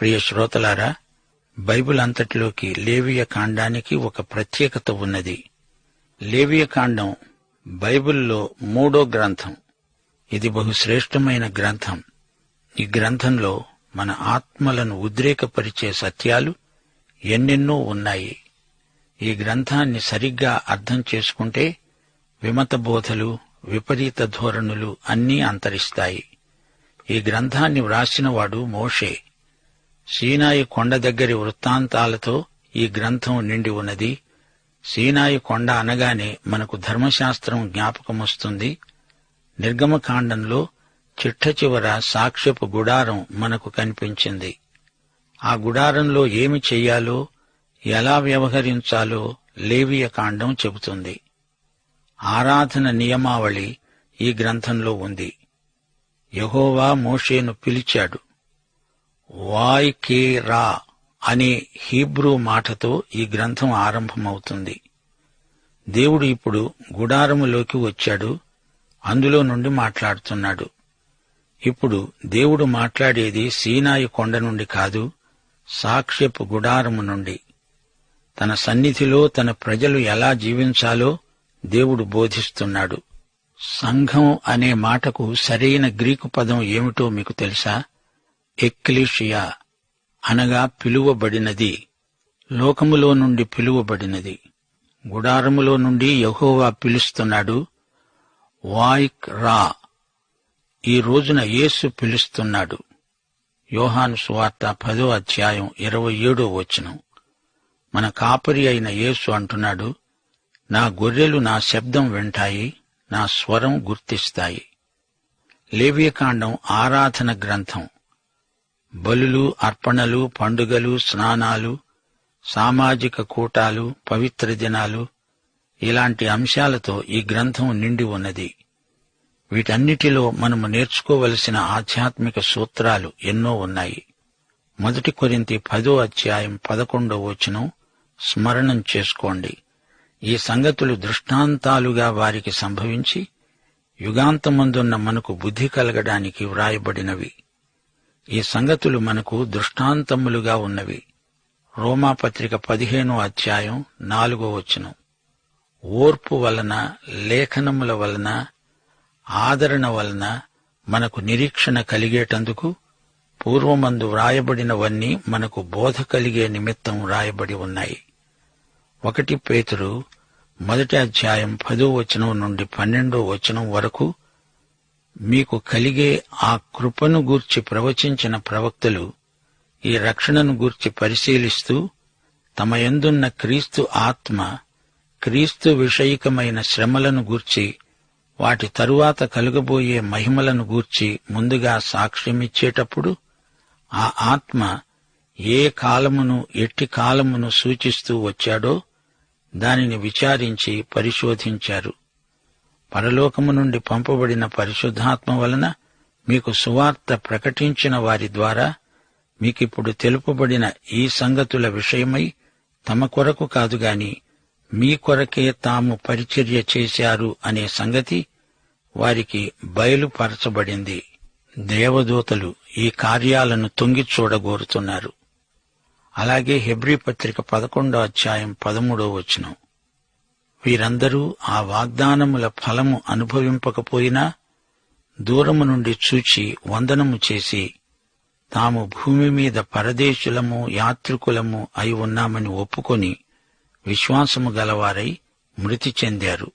ప్రియ శ్రోతలారా బైబిల్ అంతటిలోకి లేవియ కాండానికి ఒక ప్రత్యేకత ఉన్నది. లేవియ కాండం బైబిల్లో మూడో గ్రంథం. ఇది బహుశ్రేష్టమైన గ్రంథం. ఈ గ్రంథంలో మన ఆత్మలను ఉద్రేకపరిచే సత్యాలు ఎన్నెన్నో ఉన్నాయి. ఈ గ్రంథాన్ని సరిగ్గా అర్థం చేసుకుంటే విమత బోధలు విపరీత ధోరణులు అన్నీ అంతరిస్తాయి. ఈ గ్రంథాన్ని వ్రాసినవాడు మోషే. సీనాయి కొండ దగ్గరి వృత్తాంతాలతో ఈ గ్రంథం నిండి ఉన్నది. సీనాయి కొండ అనగానే మనకు ధర్మశాస్త్రం జ్ఞాపకమొస్తుంది. నిర్గమకాండంలో చిట్ట చివర సాక్ష్యపు గుడారం మనకు కనిపించింది. ఆ గుడారంలో ఏమి చెయ్యాలో ఎలా వ్యవహరించాలో లేవియ కాండం చెబుతుంది. ఆరాధన నియమావళి ఈ గ్రంథంలో ఉంది. యహోవా మోషేను పిలిచాడు. వాయ్ కే రా అనే హీబ్రూ మాటతో ఈ గ్రంథం ఆరంభమవుతుంది. దేవుడు ఇప్పుడు గుడారములోకి వచ్చాడు అందులో నుండి మాట్లాడుతున్నాడు. ఇప్పుడు దేవుడు మాట్లాడేది సీనాయి కొండ నుండి కాదు సాక్ష్యపు గుడారము నుండి. తన సన్నిధిలో తన ప్రజలు ఎలా జీవించాలో దేవుడు బోధిస్తున్నాడు. సంఘం అనే మాటకు సరైన గ్రీకు పదం ఏమిటో మీకు తెలుసా? ఎక్లిషియా అనగా పిలువబడినది లోకములో నుండి పిలువబడినది. గుడారములో నుండి యహోవా పిలుస్తున్నాడు వాయిక్ రా. ఈ రోజున యేసు పిలుస్తున్నాడు. యోహాను సువార్త పదో అధ్యాయం ఇరవై ఏడో వచనం. మన కాపరి అయిన యేసు అంటున్నాడు నా గొర్రెలు నా శబ్దం వింటాయి నా స్వరం గుర్తిస్తాయి. లేవ్యకాండం ఆరాధన గ్రంథం. బలులు అర్పణలు పండుగలు స్నానాలు సామాజిక కూటాలు పవిత్ర దినాలు ఇలాంటి అంశాలతో ఈ గ్రంథం నిండి ఉన్నది. వీటన్నిటిలో మనము నేర్చుకోవలసిన ఆధ్యాత్మిక సూత్రాలు ఎన్నో ఉన్నాయి. మొదటి కొరింతి పదో అధ్యాయం పదకొండో వచనం స్మరణం చేసుకోండి. ఈ సంగతులు దృష్టాంతాలుగా వారికి సంభవించి యుగాంతమందున్న మనకు బుద్ధి కలగడానికి వ్రాయబడినవి. ఈ సంగతులు మనకు దృష్టాంతములుగా ఉన్నవి. రోమాపత్రిక పదిహేనో అధ్యాయం నాలుగో వచనం. ఓర్పు వలన లేఖనముల వలన ఆదరణ వలన మనకు నిరీక్షణ కలిగేటందుకు పూర్వమందు వ్రాయబడినవన్నీ మనకు బోధ కలిగే నిమిత్తం వ్రాయబడి ఉన్నాయి. ఒకటి పేతురు మొదటి అధ్యాయం పదో వచనం నుండి పన్నెండో వచనం వరకు మీకు కలిగే ఆ కృపను గూర్చి ప్రవచించిన ప్రవక్తలు ఈ రక్షణను గూర్చి పరిశీలిస్తూ తమ ఎందున్న క్రీస్తు ఆత్మ క్రీస్తు విషయికమైన శ్రమలను గూర్చి వాటి తరువాత కలుగబోయే మహిమలను గూర్చి ముందుగా సాక్ష్యమిచ్చేటప్పుడు ఆ ఆత్మ ఏ కాలమును ఎట్టి కాలమును సూచిస్తూ వచ్చాడో దానిని విచారించి పరిశోధించారు. పరలోకము నుండి పంపబడిన పరిశుద్ధాత్మ వలన మీకు సువార్త ప్రకటించిన వారి ద్వారా మీకిప్పుడు తెలుపబడిన ఈ సంగతుల విషయమై తమ కొరకు కాదుగాని మీ కొరకే తాము పరిచర్య చేశారు అనే సంగతి వారికి బయలుపరచబడింది. దేవదూతలు ఈ కార్యాలను తొంగి చూడగోరుతున్నారు. అలాగే హెబ్రీ పత్రిక పదకొండో అధ్యాయం పదమూడో వచనం. వీరందరూ ఆ వాగ్దానముల ఫలము అనుభవింపకపోయినా దూరము నుండి చూచి వందనము చేసి తాము భూమి మీద పరదేశులము యాత్రికులము అయి ఉన్నామని ఒప్పుకొని విశ్వాసము గలవారై మృతి చెందారు.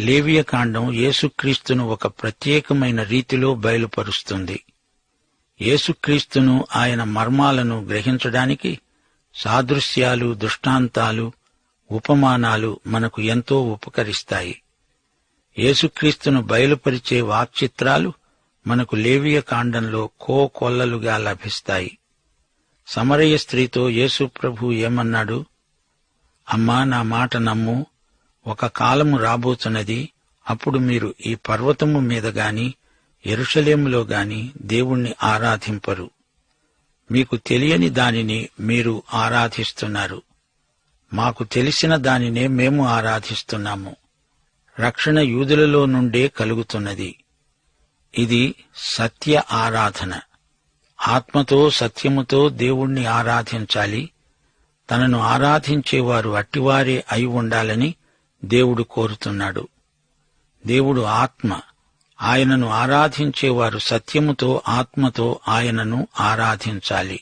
లేవియకాండం యేసుక్రీస్తును ఒక ప్రత్యేకమైన రీతిలో బయలుపరుస్తుంది. యేసుక్రీస్తును ఆయన మర్మాలను గ్రహించడానికి సాదృశ్యాలు దృష్టాంతాలు ఉపమానాలు మనకు ఎంతో ఉపకరిస్తాయి. యేసుక్రీస్తును బయలుపరిచే వాక్చిత్రాలు మనకు లేవియ కాండంలో కోకొల్లలుగా లభిస్తాయి. సమరయ స్త్రీతో యేసు ప్రభు ఏమన్నాడు? అమ్మా నా మాట నమ్ము. ఒక కాలము రాబోతున్నది. అప్పుడు మీరు ఈ పర్వతము మీద గాని ఎరుషలేములో గాని దేవుణ్ణి ఆరాధింపరు. మీకు తెలియని దానిని మీరు ఆరాధిస్తున్నారు. మాకు తెలిసిన దానినే మేము ఆరాధిస్తున్నాము. రక్షణ యూదులలో నుండే కలుగుతున్నది. ఇది సత్య ఆరాధన. ఆత్మతో సత్యముతో దేవుణ్ణి ఆరాధించాలి. తనను ఆరాధించేవారు అట్టివారే అయి ఉండాలని దేవుడు కోరుతున్నాడు. దేవుడు ఆత్మ. ఆయనను ఆరాధించేవారు సత్యముతో ఆత్మతో ఆయనను ఆరాధించాలి.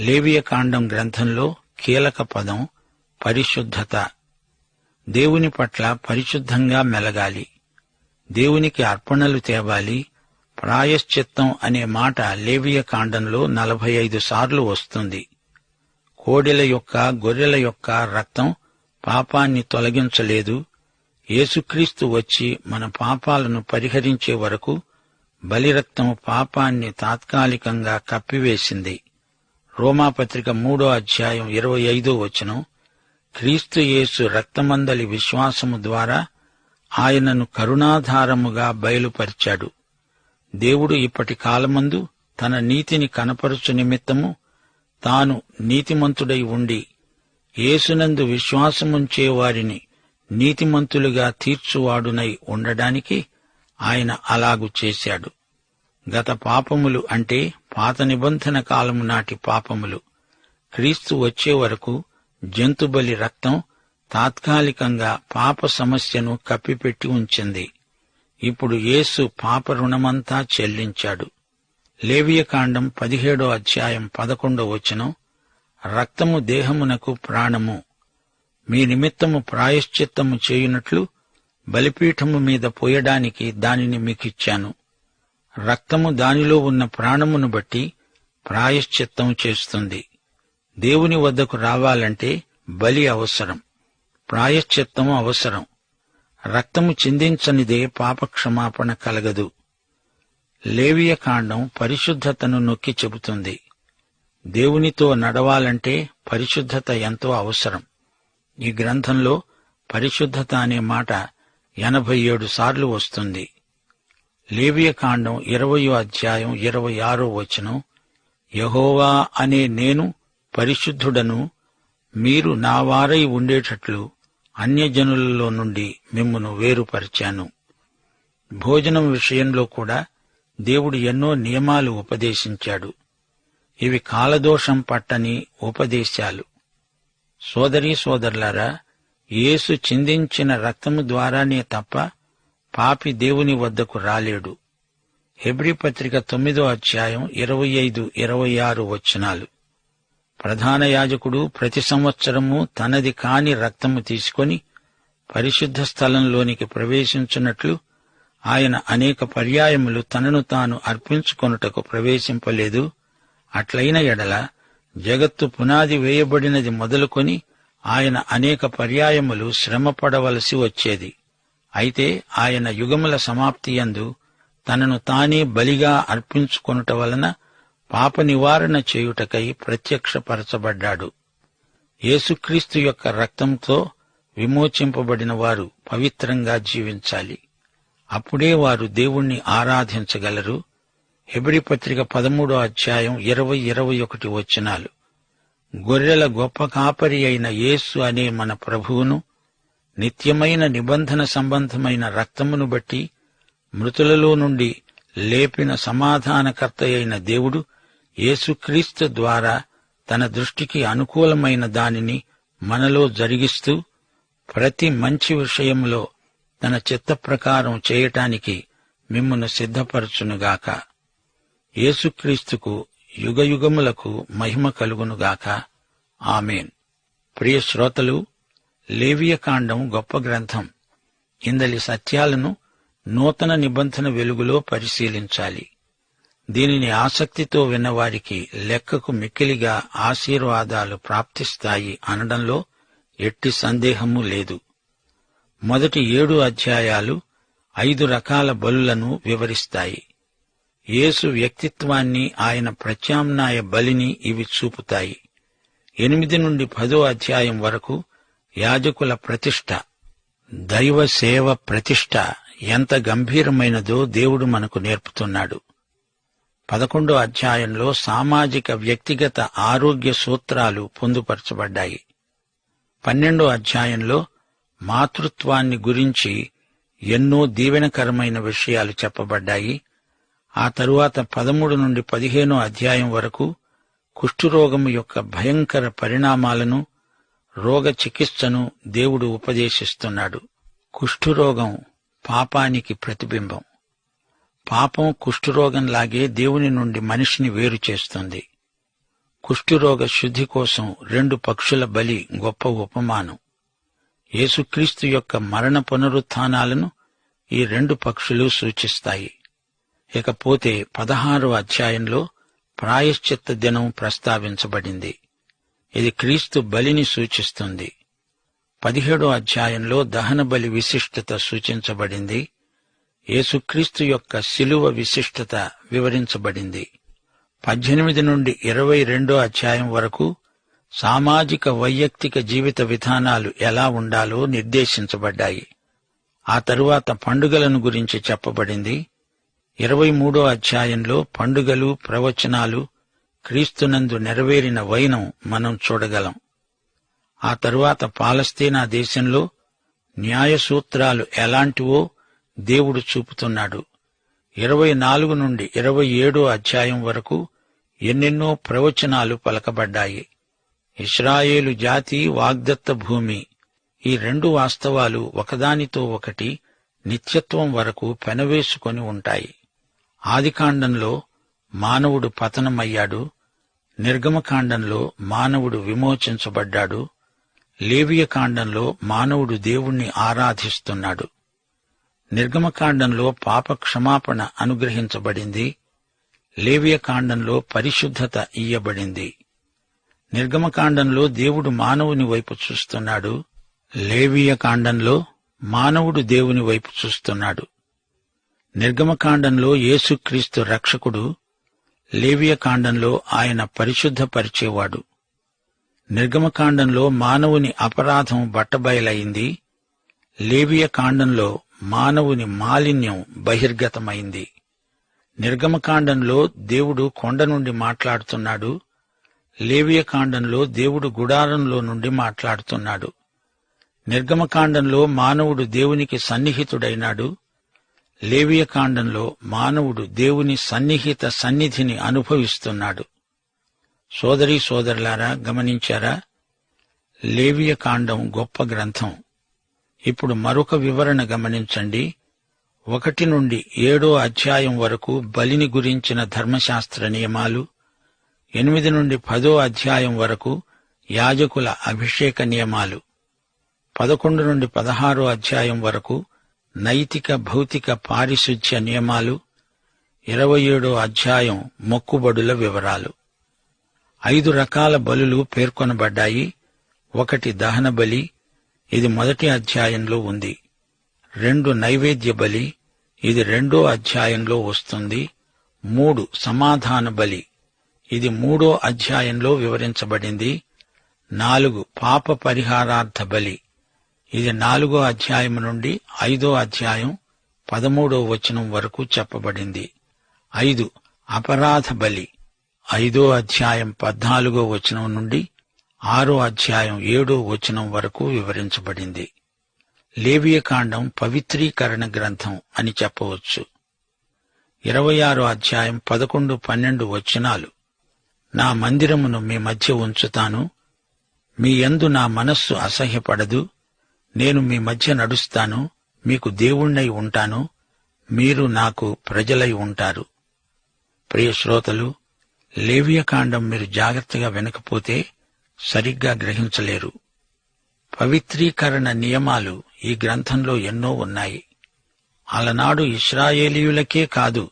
లేవియకాండం గ్రంథంలో కీలక పదం పరిశుద్ధత. దేవుని పట్ల పరిశుద్ధంగా మెలగాలి. దేవునికి అర్పణలు తేవాలి. ప్రాయశ్చిత్తం అనే మాట లేవియ కాండంలో నలభై ఐదు సార్లు వస్తుంది. కోడెల యొక్క గొర్రెల యొక్క రక్తం పాపాన్ని తొలగించలేదు. యేసుక్రీస్తు వచ్చి మన పాపాలను పరిహరించే వరకు బలిరక్తం పాపాన్ని తాత్కాలికంగా కప్పివేసింది. రోమాపత్రిక మూడో అధ్యాయం ఇరవై ఐదో వచనం క్రీస్తుయేసు రక్తమందలి విశ్వాసము ద్వారా ఆయనను కరుణాధారముగా బయలుపరిచాడు. దేవుడు ఇప్పటి కాలమందు తన నీతిని కనపరుచు నిమిత్తము తాను నీతిమంతుడై ఉండి యేసునందు విశ్వాసముంచే వారిని నీతిమంతులుగా తీర్చువాడునై ఉండడానికి ఆయన అలాగు చేశాడు. గత పాపములు అంటే పాత నిబంధన కాలము నాటి పాపములు క్రీస్తు వచ్చే వరకు జంతుబలి రక్తం తాత్కాలికంగా పాప సమస్యను కప్పిపెట్టి ఉంచింది. ఇప్పుడు యేసు పాప రుణమంతా చెల్లించాడు. లేవియకాండం పదిహేడో అధ్యాయం పదకొండో వచనం రక్తము దేహమునకు ప్రాణము. మీ నిమిత్తము ప్రాయశ్చిత్తము చేయునట్లు బలిపీఠము మీద పోయడానికి దానిని మీకిచ్చాను. రక్తము దానిలో ఉన్న ప్రాణమును బట్టి ప్రాయశ్చిత్తం చేస్తుంది. దేవుని వద్దకు రావాలంటే బలి అవసరం ప్రాయశ్చిత్తము అవసరం. రక్తము చిందించనిదే పాపక్షమాపణ కలగదు. లేవియ కాండం పరిశుద్ధతను నొక్కి చెబుతుంది. దేవునితో నడవాలంటే పరిశుద్ధత ఎంతో అవసరం. ఈ గ్రంథంలో పరిశుద్ధత అనే మాట ఎనభై ఏడు సార్లు వస్తుంది. లేవియ కాండం ఇరవయో అధ్యాయం ఇరవై ఆరో వచనం యహోవా అనే నేను పరిశుద్ధుడను మీరు నా వారై ఉండేటట్లు అన్యజనులలో నుండి మిమ్మును వేరుపరిచాను. భోజనం విషయంలో కూడా దేవుడు ఎన్నో నియమాలు ఉపదేశించాడు. ఇవి కాలదోషం పట్టని ఉపదేశాలు. సోదరీ సోదరులారా యేసు చిందించిన రక్తము ద్వారానే తప్ప పాపి దేవుని వద్దకు రాలేడు. హెబ్రి పత్రిక తొమ్మిదో అధ్యాయం ఇరవై ఐదు ఇరవై ఆరు వచనాలు. ప్రధాన యాజకుడు ప్రతి సంవత్సరము తనది కాని రక్తము తీసుకొని పరిశుద్ధ స్థలంలోనికి ప్రవేశించున్నట్లు ఆయన అనేక పర్యాయములు తనను తాను అర్పించుకొనుటకు ప్రవేశింపలేదు. అట్లైన ఎడల జగత్తు పునాది వేయబడినది మొదలుకొని ఆయన అనేక పర్యాయములు శ్రమపడవలసి వచ్చేది. అయితే ఆయన యుగముల సమాప్తియందు తనను తానే బలిగా అర్పించుకొనుట వలన పాప నివారణ చేయుటకై ప్రత్యక్షపరచబడ్డాడు. యేసుక్రీస్తు యొక్క రక్తంతో విమోచింపబడిన వారు పవిత్రంగా జీవించాలి. అప్పుడే వారు దేవుణ్ణి ఆరాధించగలరు. హెబ్రి పత్రిక పదమూడో అధ్యాయం ఇరవై ఇరవై ఒకటి వచనాలు. గొర్రెల గొప్ప కాపరి అయిన యేసు అనే మన ప్రభువును నిత్యమైన నిబంధన సంబంధమైన రక్తమును బట్టి మృతులలో నుండి లేపిన సమాధానకర్త అయిన దేవుడు యేసుక్రీస్తు ద్వారా తన దృష్టికి అనుకూలమైన దానిని మనలో జరిగిస్తూ ప్రతి మంచి విషయంలో తన చిత్త ప్రకారం చేయటానికి మిమ్మను సిద్ధపరచునుగాక. యేసుక్రీస్తుకు యుగయుగములకు మహిమ కలుగునుగాక. ఆమెన్. ప్రియ శ్రోతలు లేవియకాండం గొప్ప గ్రంథం. ఇందలి సత్యాలను నూతన నిబంధన వెలుగులో పరిశీలించాలి. దీనిని ఆసక్తితో విన్నవారికి లెక్కకు మిక్కిలిగా ఆశీర్వాదాలు ప్రాప్తిస్తాయి అనడంలో ఎట్టి సందేహము లేదు. మొదటి ఏడు అధ్యాయాలు ఐదు రకాల బలులను వివరిస్తాయి. యేసు వ్యక్తిత్వాన్ని ఆయన ప్రత్యామ్నాయ బలిని ఇవి చూపుతాయి. ఎనిమిది నుండి పదో అధ్యాయం వరకు యాజకుల ప్రతిష్ట దైవ సేవ ప్రతిష్ట ఎంత గంభీరమైనదో దేవుడు మనకు నేర్పుతున్నాడు. పదకొండో అధ్యాయంలో సామాజిక వ్యక్తిగత ఆరోగ్య సూత్రాలు పొందుపరచబడ్డాయి. పన్నెండో అధ్యాయంలో మాతృత్వాన్ని గురించి ఎన్నో దీవెనకరమైన విషయాలు చెప్పబడ్డాయి. ఆ తరువాత పదమూడు నుండి పదిహేనో అధ్యాయం వరకు కుష్ఠురోగము యొక్క భయంకర పరిణామాలను రోగ చికిత్సను దేవుడు ఉపదేశిస్తున్నాడు. కుష్ఠురోగం పాపానికి ప్రతిబింబం. పాపం కుష్ఠురోగంలాగే దేవుని నుండి మనిషిని వేరు చేస్తుంది. కుష్ఠురోగ శుద్ధి కోసం రెండు పక్షుల బలి గొప్ప ఉపమానం. యేసుక్రీస్తు యొక్క మరణ పునరుత్థానాలను ఈ రెండు పక్షులు సూచిస్తాయి. ఇకపోతే పదహారు అధ్యాయంలో ప్రాయశ్చిత్త దినం ప్రస్తావించబడింది. ఇది క్రీస్తు బలిని సూచిస్తుంది. పదిహేడో అధ్యాయంలో దహన బలి విశిష్టత సూచించబడింది. యేసుక్రీస్తు యొక్క శిలువ విశిష్టత వివరించబడింది. పద్దెనిమిది నుండి ఇరవై రెండో అధ్యాయం వరకు సామాజిక వైయక్తిక జీవిత విధానాలు ఎలా ఉండాలో నిర్దేశించబడ్డాయి. ఆ తరువాత పండుగలను గురించి చెప్పబడింది. ఇరవై మూడో అధ్యాయంలో పండుగలు ప్రవచనాలు క్రీస్తునందు నెరవేరిన వైనం మనం చూడగలం. ఆ తరువాత పాలస్తీనా దేశంలో న్యాయసూత్రాలు ఎలాంటివో దేవుడు చూపుతున్నాడు. ఇరవై నాలుగు నుండి ఇరవై ఏడో అధ్యాయం వరకు ఎన్నెన్నో ప్రవచనాలు పలకబడ్డాయి. ఇస్రాయేలు జాతి వాగ్దత్త భూమి. ఈ రెండు వాస్తవాలు ఒకదానితో ఒకటి నిత్యత్వం వరకు పెనవేసుకొని ఉంటాయి. ఆదికాండంలో మానవుడు పతనమయ్యాడు. నిర్గమకాండంలో మానవుడు విమోచించబడ్డాడు. లేవియకాండంలో మానవుడు దేవుణ్ణి ఆరాధిస్తున్నాడు. నిర్గమకాండంలో పాప క్షమాపణ అనుగ్రహించబడింది లేవ్యకాండంలో పరిశుద్ధత ఇయ్యబడింది. నిర్గమకాండంలో దేవుడు మానవుని వైపు చూస్తున్నాడు లేవీయకాండంలో మానవుడు దేవుని వైపు చూస్తున్నాడు. నిర్గమకాండంలో యేసుక్రీస్తు రక్షకుడు లేవియకాండంలో ఆయన పరిశుద్ధపరిచేవాడు. నిర్గమకాండంలో మానవుని అపరాధం బట్టబయలైంది లేవియకాండంలో మానవుని మాలిన్యం బహిర్గతమైంది. నిర్గమకాండంలో దేవుడు కొండ నుండి మాట్లాడుతున్నాడు. లేవియకాండంలో దేవుడు గుడారంలో నుండి మాట్లాడుతున్నాడు. నిర్గమకాండంలో మానవుడు దేవునికి సన్నిహితుడైనాడు. లేవియకాండంలో మానవుడు దేవుని సన్నిహిత సన్నిధిని అనుభవిస్తున్నాడు. సోదరీ సోదరులారా గమనించారా? లేవియకాండం గొప్ప గ్రంథం. ఇప్పుడు మరొక వివరణ గమనించండి. ఒకటి నుండి ఏడో అధ్యాయం వరకు బలిని గురించిన ధర్మశాస్త్ర నియమాలు ఎనిమిది నుండి పదో అధ్యాయం వరకు యాజకుల అభిషేక నియమాలు పదకొండు నుండి పదహారో అధ్యాయం వరకు నైతిక భౌతిక పారిశుధ్య నియమాలు ఇరవై ఏడో అధ్యాయం మొక్కుబడుల వివరాలు. ఐదు రకాల బలులు పేర్కొనబడ్డాయి. ఒకటి దహన బలి ఇది మొదటి అధ్యాయంలో ఉంది. రెండు నైవేద్య బలి ఇది రెండో అధ్యాయంలో వస్తుంది. మూడు సమాధాన బలి ఇది మూడో అధ్యాయంలో వివరించబడింది. నాలుగు పాప పరిహారార్థ బలి ఇది నాలుగో అధ్యాయం నుండి ఐదో అధ్యాయం పదమూడో వచనం వరకు చెప్పబడింది. ఐదు అపరాధ బలి ఐదో అధ్యాయం పద్నాలుగో వచనం నుండి ఆరో అధ్యాయం ఏడో వచనం వరకు వివరించబడింది. లేవియకాండం పవిత్రీకరణ గ్రంథం అని చెప్పవచ్చు. ఇరవై ఆరో అధ్యాయం పదకొండు పన్నెండు వచనాలు. నా మందిరమును మీ మధ్య ఉంచుతాను. మీ యందు నా మనస్సు అసహ్యపడదు. నేను మీ మధ్య నడుస్తాను. మీకు దేవుణ్ణై ఉంటాను. మీరు నాకు ప్రజలై ఉంటారు. ప్రియ శ్రోతలు లేవియకాండం మీరు జాగ్రత్తగా వినకపోతే సరిగ్గా గ్రహించలేరు. పవిత్రీకరణ నియమాలు ఈ గ్రంథంలో ఎన్నో ఉన్నాయి. అలనాడు ఇస్రాయేలీయులకే కాదు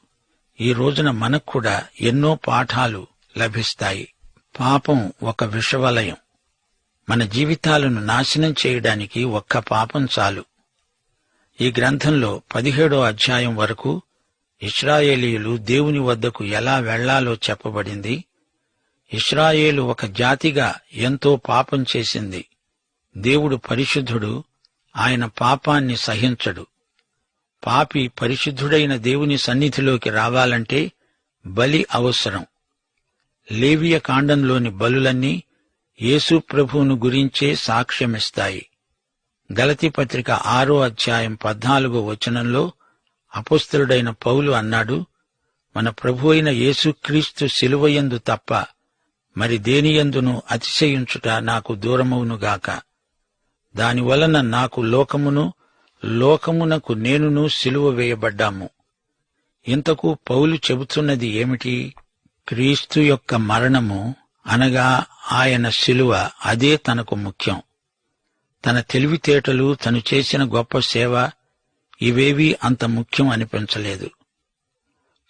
ఈ రోజున మనకు కూడా ఎన్నో పాఠాలు లభిస్తాయి. పాపం ఒక విషవలయం. మన జీవితాలను నాశనం చేయడానికి ఒక్క పాపం చాలు. ఈ గ్రంథంలో పదిహేడో అధ్యాయం వరకు ఇస్రాయేలీయులు దేవుని వద్దకు ఎలా వెళ్ళాలో చెప్పబడింది. ఇస్రాయేలు ఒక జాతిగా ఎంతో పాపం చేసింది. దేవుడు పరిశుద్ధుడు ఆయన పాపాన్ని సహించడు. పాపి పరిశుద్ధుడైన దేవుని సన్నిధిలోకి రావాలంటే బలి అవసరం. లేవియ కాండంలోని బలులన్నీ యేసు ప్రభువును గురించే సాక్ష్యమిస్తాయి. గలతి పత్రిక ఆరో అధ్యాయం పద్నాలుగో వచనంలో అపుస్తలుడైన పౌలు అన్నాడు మన ప్రభు అయిన యేసుక్రీస్తు శిలువయందు తప్ప మరి దేనియందును అతిశయించుట నాకు దూరమవునుగాక దానివలన నాకు లోకమును లోకమునకు నేనును సిలువ వేయబడ్డాము. ఇంతకు పౌలు చెబుతున్నది ఏమిటి? క్రీస్తు యొక్క మరణము అనగా ఆయన శిలువ అదే తనకు ముఖ్యం. తన తెలివితేటలు తను చేసిన గొప్ప సేవ ఇవేవీ అంత ముఖ్యం అనిపించలేదు.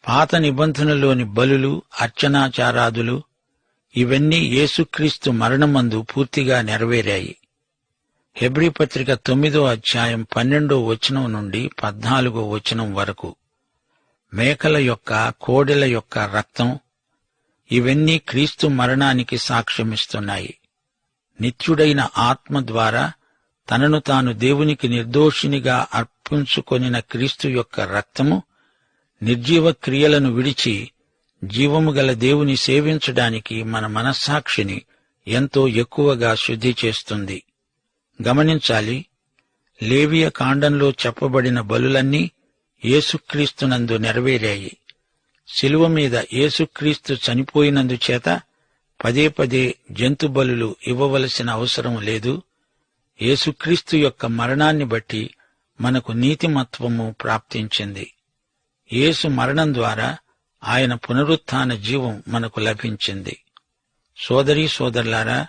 పాత నిబంధనలోని బలులు అర్చనాచారాదులు ఇవన్నీ యేసుక్రీస్తు మరణమందు పూర్తిగా నెరవేరాయి. హెబ్రీ పత్రిక తొమ్మిదో అధ్యాయం పన్నెండో వచనం నుండి పద్నాలుగో వచనం వరకు. మేకల యొక్క కోడెల యొక్క రక్తం ఇవన్నీ క్రీస్తు మరణానికి సాక్ష్యమిస్తున్నాయి. నిత్యుడైన ఆత్మ ద్వారా తనను తాను దేవునికి నిర్దోషినిగా అర్పించుకొనిన క్రీస్తు యొక్క రక్తము నిర్జీవ క్రియలను విడిచి జీవము గల దేవుని సేవించడానికి మన మనస్సాక్షిని ఎంతో ఎక్కువగా శుద్ధి చేస్తుంది. గమనించాలి లేవియ కాండంలో చెప్పబడిన బలులన్నీ యేసుక్రీస్తునందు నెరవేరాయి. శిలువ మీద యేసుక్రీస్తు చనిపోయినందుచేత పదే పదే జంతు బలులు ఇవ్వవలసిన అవసరం లేదు. యేసుక్రీస్తు యొక్క మరణాన్ని బట్టి మనకు నీతిమత్వము ప్రాప్తించింది. యేసు మరణం ద్వారా ఆయన పునరుత్థాన జీవం మనకు లభించింది. సోదరీ సోదరులారా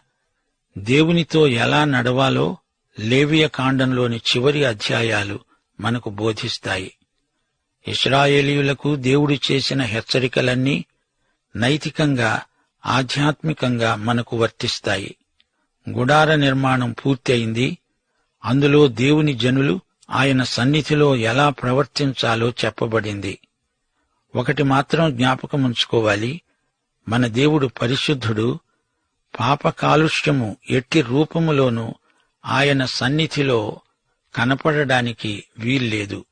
దేవునితో ఎలా నడవాలో లేవియ కాండంలోని చివరి అధ్యాయాలు మనకు బోధిస్తాయి. ఇస్రాయేలీయులకు దేవుడు చేసిన హెచ్చరికలన్నీ నైతికంగా ఆధ్యాత్మికంగా మనకు వర్తిస్తాయి. గుడార నిర్మాణం పూర్తయింది. అందులో దేవుని జనులు ఆయన సన్నిధిలో ఎలా ప్రవర్తించాలో చెప్పబడింది. ఒకటి మాత్రం జ్ఞాపకం ఉంచుకోవాలి. మన దేవుడు పరిశుద్ధుడు. పాప కాలుష్యము ఎట్టి రూపములోనూ ఆయన సన్నిధిలో కనపడడానికి వీల్లేదు.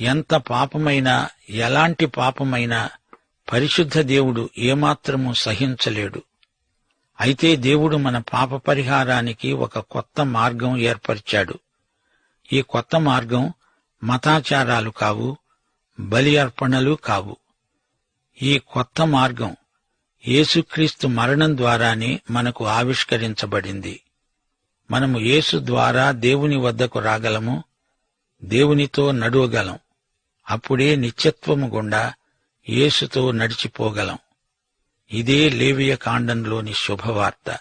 ఎంత పాపమైనా ఎలాంటి పాపమైనా పరిశుద్ధ దేవుడు ఏమాత్రము సహించలేడు. అయితే దేవుడు మన పాప పరిహారానికి ఒక కొత్త మార్గం ఏర్పరిచాడు. ఈ కొత్త మార్గం మతాచారాలు కావు. బలి అర్పణలు కావు. ఈ కొత్త మార్గం యేసుక్రీస్తు మరణం ద్వారానే మనకు ఆవిష్కరించబడింది. మనము యేసు ద్వారా దేవుని వద్దకు రాగలము దేవునితో నడువగలం. అప్పుడే నిత్యత్వము గుండా యేసుతో నడిచిపోగలం. ఇదే లేవియ కాండంలోని శుభవార్త.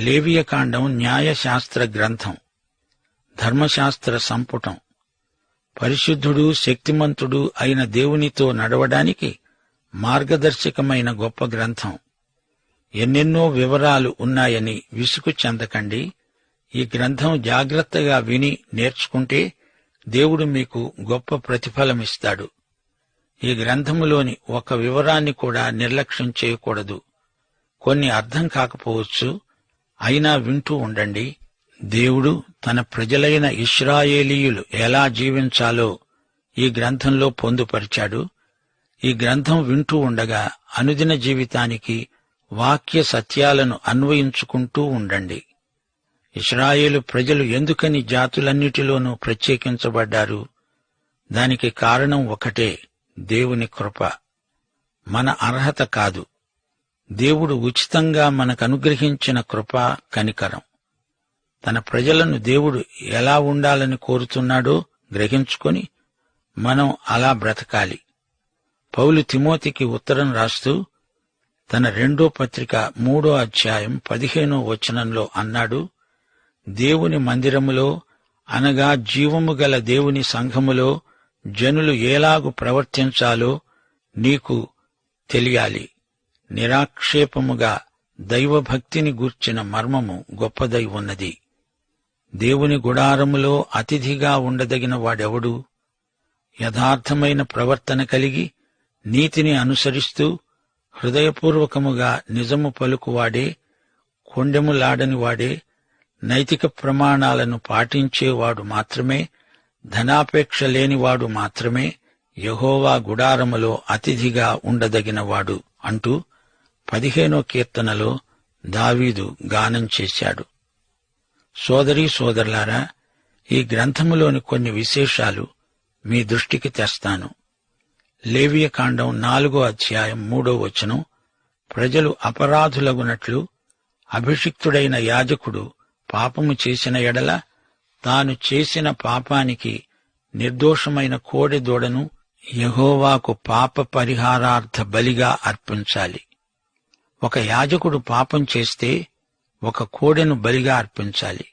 లేవియ కాండం న్యాయశాస్త్ర గ్రంథం. ధర్మశాస్త్ర సంపుటం. పరిశుద్ధుడు శక్తిమంతుడు అయిన దేవునితో నడవడానికి మార్గదర్శకమైన గొప్ప గ్రంథం. ఎన్నెన్నో వివరాలు ఉన్నాయని విసుగు చెందకండి. ఈ గ్రంథం జాగ్రత్తగా విని నేర్చుకుంటే దేవుడు మీకు గొప్ప ప్రతిఫలమిస్తాడు. ఈ గ్రంథములోని ఒక వివరాన్ని కూడా నిర్లక్ష్యం చేయకూడదు. కొన్ని అర్థం కాకపోవచ్చు. అయినా వింటూ ఉండండి. దేవుడు తన ప్రజలైన ఇస్రాయేలీయులు ఎలా జీవించాలో ఈ గ్రంథంలో పొందుపరిచాడు. ఈ గ్రంథం వింటూ ఉండగా అనుదిన జీవితానికి వాక్య సత్యాలను అన్వయించుకుంటూ ఉండండి. ఇస్రాయేలు ప్రజలు ఎందుకని జాతులన్నిటిలోనూ ప్రత్యేకించబడ్డారు? దానికి కారణం ఒకటే దేవుని కృప. మన అర్హత కాదు. దేవుడు ఉచితంగా మనకు అనుగ్రహించిన కృప కనికరం. తన ప్రజలను దేవుడు ఎలా ఉండాలని కోరుతున్నాడో గ్రహించుకొని మనం అలా బ్రతకాలి. పౌలు తిమోతికి ఉత్తరం రాస్తూ తన రెండో పత్రిక మూడో అధ్యాయం పదిహేనో వచనంలో అన్నాడు దేవుని మందిరములో అనగా జీవము గల దేవుని సంఘములో జనులు ఏలాగు ప్రవర్తించాలో నీకు తెలియాలి. నిరాక్షేపముగా దైవభక్తిని గూర్చిన మర్మము గొప్పదై ఉన్నది. దేవుని గుడారములో అతిథిగా ఉండదగిన వాడెవడు? యథార్థమైన ప్రవర్తన కలిగి నీతిని అనుసరిస్తూ హృదయపూర్వకముగా నిజము పలుకువాడే కొండెములాడనివాడే నైతిక ప్రమాణాలను పాటించేవాడు మాత్రమే ధనాపేక్ష లేనివాడు మాత్రమే యహోవా గుడారములో అతిథిగా ఉండదగినవాడు అంటూ పదిహేనో కీర్తనలో దావీదు గానం చేశాడు. సోదరీ సోదరులారా ఈ గ్రంథములోని కొన్ని విశేషాలు మీ దృష్టికి తెస్తాను. లేవియ కాండం నాలుగో అధ్యాయం మూడో వచనం ప్రజలు అపరాధులగునట్లు అభిషిక్తుడైన యాజకుడు పాపము చేసిన ఎడల తాను చేసిన పాపానికి నిర్దోషమైన కోడె దూడను యహోవాకు పాప పరిహారార్థ బలిగా అర్పించాలి. ఒక యాజకుడు పాపం చేస్తే ఒక కోడెను బలిగా అర్పించాలి.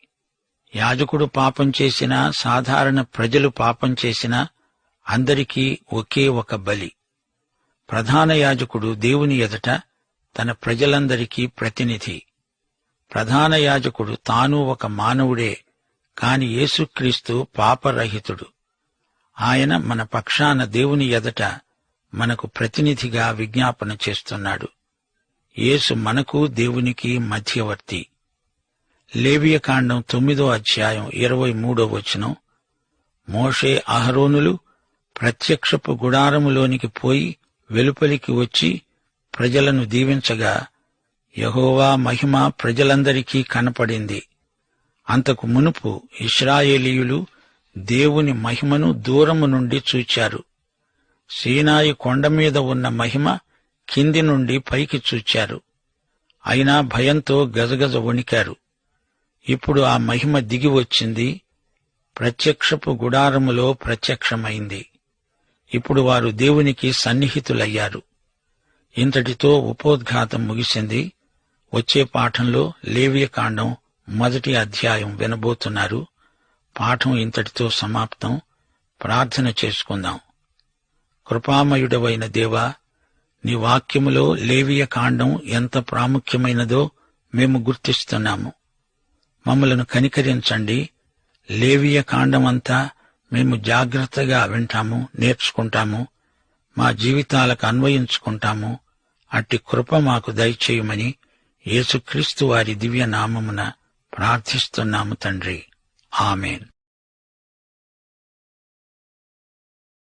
యాజకుడు పాపం చేసినా సాధారణ ప్రజలు పాపం చేసినా అందరికీ ఒకే ఒక బలి. ప్రధాన యాజకుడు దేవుని ఎదుట తన ప్రజలందరికీ ప్రతినిధి. ప్రధాన యాజకుడు తాను ఒక మానవుడే కాని యేసుక్రీస్తు పాపరహితుడు. ఆయన మన పక్షాన దేవుని ఎదట మనకు ప్రతినిధిగా విజ్ఞాపన చేస్తున్నాడు. యేసు మనకు దేవునికి మధ్యవర్తి. లేవియకాండం తొమ్మిదో అధ్యాయం ఇరవై మూడో వచనం. మోషే అహరోనులు ప్రత్యక్షపు గుడారములోనికి పోయి వెలుపలికి వచ్చి ప్రజలను దీవించగా యహోవా మహిమ ప్రజలందరికీ కనపడింది. అంతకు మునుపు ఇస్రాయేలీయులు దేవుని మహిమను దూరము నుండి చూచారు. సీనాయి కొండ మీద ఉన్న మహిమ కింది నుండి పైకి చూచారు. అయినా భయంతో గజగజ వణికారు. ఇప్పుడు ఆ మహిమ దిగి వచ్చింది. ప్రత్యక్షపు గుడారములో ప్రత్యక్షమైంది. ఇప్పుడు వారు దేవునికి సన్నిహితులయ్యారు. ఇంతటితో ఉపోద్ఘాతం ముగిసింది. వచ్చే పాఠంలో లేవియకాండం మొదటి అధ్యాయం వినబోతున్నారు. పాఠం ఇంతటితో సమాప్తం. ప్రార్థన చేసుకుందాం. కృపామయుడవైన దేవా నీ వాక్యములో లేవియ కాండం ఎంత ప్రాముఖ్యమైనదో మేము గుర్తిస్తున్నాము. మమ్మలను కనికరించండి. లేవియ కాండమంతా మేము జాగ్రత్తగా వింటాము నేర్చుకుంటాము మా జీవితాలకు అన్వయించుకుంటాము. అట్టి కృప మాకు దయచేయమని యేసుక్రీస్తు వారి దివ్య నామమున ప్రార్థిస్తున్నాము తండ్రి. ఆమెన్.